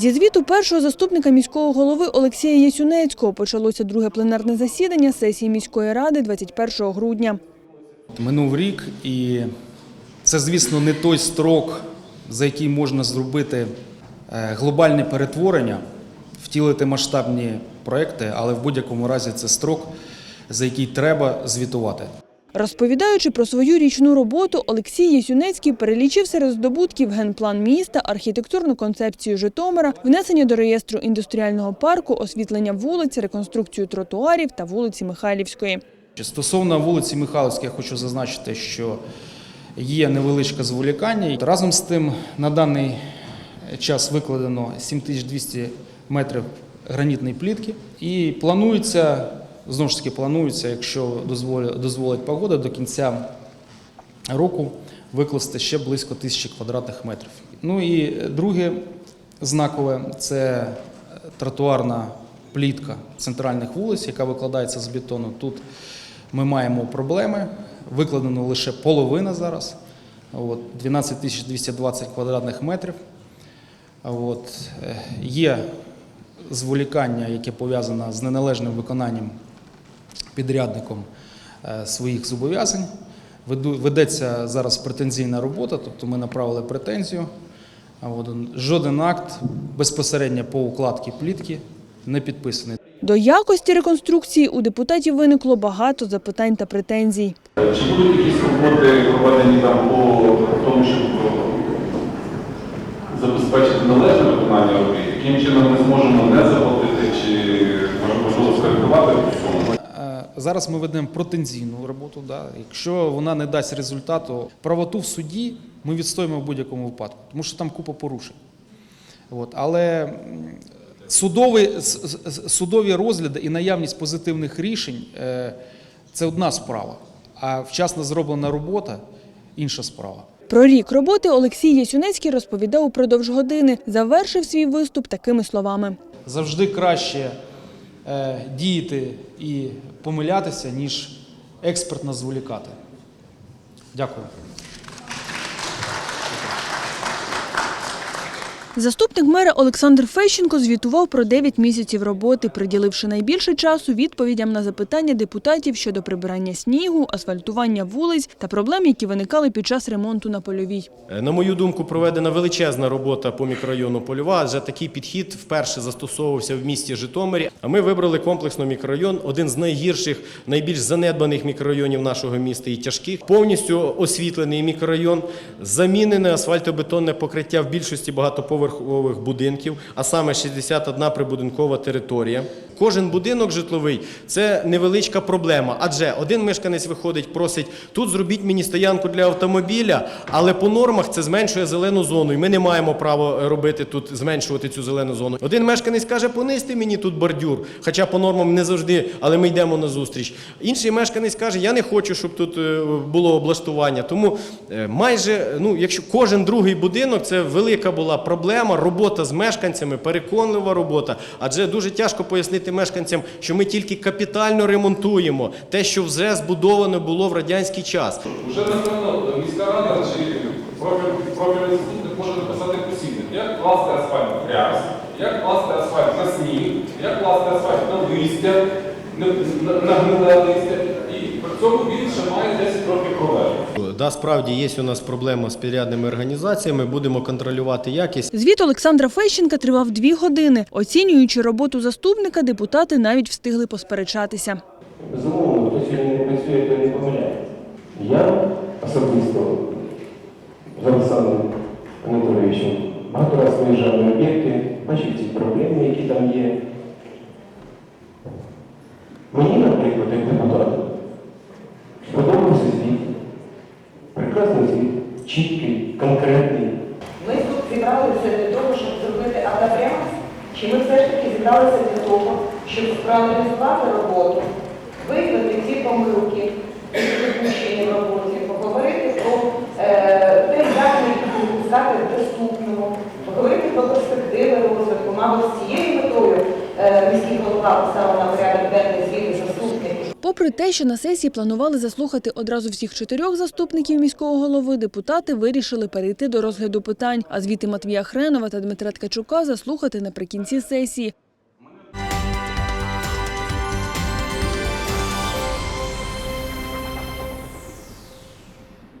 Зі звіту першого заступника міського голови Олексія Єсюнецького почалося друге пленарне засідання сесії міської ради 21 грудня. Минув рік, і це, звісно, не той строк, за який можна зробити е, глобальне перетворення, втілити масштабні проекти, але в будь-якому разі це строк, за який треба звітувати. Розповідаючи про свою річну роботу, Олексій Єсюнецький перелічив серед здобутків генплан міста, архітектурну концепцію Житомира, внесення до реєстру індустріального парку, освітлення вулиць, реконструкцію тротуарів та вулиці Михайлівської. Stосовно вулиці Михайловській, я хочу зазначити, що є невеличке зволікання. Разом з тим, на даний час викладено 7200 метрів гранітної плітки. І планується, знову ж таки, планується, якщо дозволить, погода, до кінця року викласти ще близько тисячі квадратних метрів. Ну і друге знакове це тротуарна плітка центральних вулиць, яка викладається з бетону. Тут ми маємо проблеми. Викладено лише половина зараз. От, 12 тисяч 220 квадратних метрів. От, е, є зволікання, яке пов'язане з неналежним виконанням підрядником е, своїх зобов'язань. Ведеться зараз претензійна робота, тобто ми направили претензію. Жоден акт безпосередньо по укладці плітки не підписаний. До якості реконструкції у депутатів виникло багато запитань та претензій. Чи будуть якісь роботи проведені там по тому, щоб забезпечити належне виконання робіт? Яким чином ми зможемо не заплатити чи може, можливо скоригувати цю суму? Е, Зараз ми ведемо претензійну роботу. Да. Якщо вона не дасть результату, правоту в суді ми відстоїмо в будь-якому випадку, тому що там купа порушень. От. Але судові, судові розгляди і наявність позитивних рішень е, це одна справа, а вчасно зроблена робота інша справа. Про рік роботи Олексій Єсюнецький розповідав упродовж години. Завершив свій виступ такими словами. Завжди краще діяти і помилятися, ніж експертно зволікати. Дякую. Заступник мера Олександр Фещенко звітував про 9 місяців роботи, приділивши найбільше часу відповідям на запитання депутатів щодо прибирання снігу, асфальтування вулиць та проблем, які виникали під час ремонту на польовій. Е, На мою думку, проведена величезна робота по мікрорайону Польова, адже такий підхід вперше застосовувався в місті Житомирі. А ми вибрали комплексно мікрорайон, один з найгірших, найбільш занедбаних мікрорайонів нашого міста і тяжких. Повністю освітлений мікрорайон, замінене асфальтобетонне покриття в більшості багатоповерхових будинків, а саме 61 прибудинкова територія. Кожен будинок житловий це невеличка проблема, адже один мешканець виходить, просить тут зробіть мені стоянку для автомобіля, але по нормах це зменшує зелену зону, і ми не маємо права робити тут зменшувати цю зелену зону. Один мешканець каже, понизьте мені тут бордюр, хоча по нормам не завжди, але ми йдемо на зустріч. Інший мешканець каже, я не хочу, щоб тут е, було облаштування. Тому е, майже, ну, якщо кожен другий будинок, це велика була проблема, робота з мешканцями, переконлива робота. Адже дуже тяжко пояснити мешканцям, що ми тільки капітально ремонтуємо те, що вже збудовано було в радянський час. Вже напевно міська рада чи профільний заступник може написати посібник, як класти асфальт в як класти асфальт на сніг, як класти асфальт на листя, на гниле листя. І цьому він ще має 10 років проведення. Да, справді є у нас проблема з підрядними організаціями. Будемо контролювати якість. Звіт Олександра Фещенка тривав дві години. Оцінюючи роботу заступника, депутати навіть встигли посперечатися. Безумовно, хто сьогодні не працює, той не помиляє. Я особисто з Олександром Анатолійовичем багато разів виїжджав на об'єкти, бачив ці проблеми, які там є. Мені, наприклад, як депутату, сподобався звіт. Прекрасний звіт, чіткий, конкретний. Ми тут зібралися для того, щоб зробити автопрямість, чи ми все ж таки зібралися для того, щоб проаналізувати роботу, виявити ці помилки, допущені в роботі, поговорити про е, те, як ми їх випускати в доступному, поговорити про перспективи розвитку. Мабуть, з цією метою е, міський голова поставив на порядок денний звіти заступників. Попри Попри те, що на сесії планували заслухати одразу всіх чотирьох заступників міського голови, депутати вирішили перейти до розгляду питань, а звіти Матвія Хренова та Дмитра Ткачука заслухати наприкінці сесії.